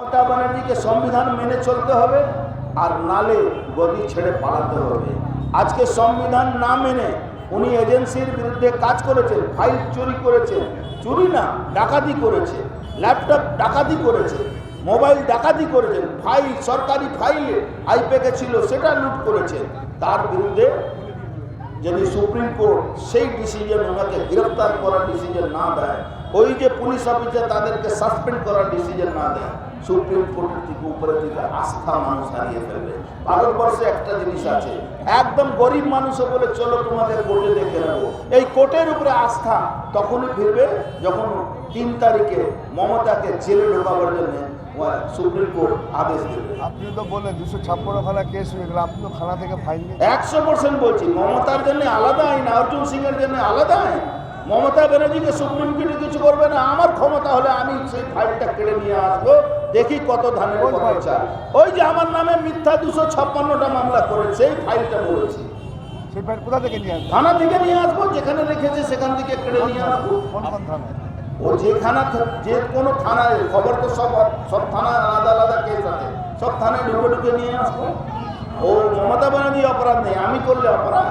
মমতা ব্যানার্জিকে সংবিধান মেনে চলতে হবে আর নালে গদি ছেড়ে পালাতে হবে। আজকে সংবিধান না মেনে উনি এজেন্সির বিরুদ্ধে কাজ করেছেন, ফাইল চুরি করেছেন। চুরি না, ডাকাতি করেছে। ল্যাপটপ ডাকাতি করেছে, মোবাইল ডাকাতি করেছেন ফাইল, সরকারি ফাইল আইপ্যাকে ছিল, সেটা লুট করেছে। তার বিরুদ্ধে যদি সুপ্রিম কোর্ট সেই ডিসিশন ওনাকে গ্রেফতার করার ডিসিশন না দেয়, ওই যে পুলিশ অফিসে তাদেরকে সাসপেন্ড করার ডিসিশন না দেয় সুপ্রিম কোর্টের থেকে উপরে থেকে আস্থা মানুষ হারিয়ে ফেলবে। ভারতবর্ষে একটা জিনিস আছে একদম গরিব মানুষও বলে চলো তোমাদের কোর্টে দেখে নেব। এই কোর্টের উপরে আস্থা তখনই ফিরবে যখন তিন তারিখে মমতাকে জেলে ঢোকাবার জন্য সুপ্রিম কোর্ট আদেশ দেবে। আপনি তো বললেন দুশো ছাপ্পান্ন খানা কেস হয়ে গেল আপনি তো খানা থেকে ফাইন একশো পার্সেন্ট বলছি মমতার জন্য আলাদা আইন অর্জুন সিং এর জন্য আলাদা আইন। মমতা ব্যানার্জিকে সুপ্রিম কোর্টে কিছু করবে না আমার ক্ষমতা হলে আমি সেই ফাইলটা কেড়ে নিয়ে আসব দেখি কত ধানের কত ওই যে আমার নামে মিথ্যা দুশো ছাপ্পান্নটা মামলা করে সেই ফাইলটা বলেছি। সেই ফাইল কোথা থেকে নিয়ে আসবেন থানা থেকে নিয়ে আসব যেখানে রেখেছে সেখান থেকে কেড়ে নিয়ে আসব। ও যে থানা যে কোনো থানায় খবর তো সব সব থানায় আলাদা আলাদা কেস আছে। সব থানায় ঢুকে ঢুকে নিয়ে আসব। ও মমতা ব্যানার্জি অপরাধ নেই আমি করলে অপরাধ।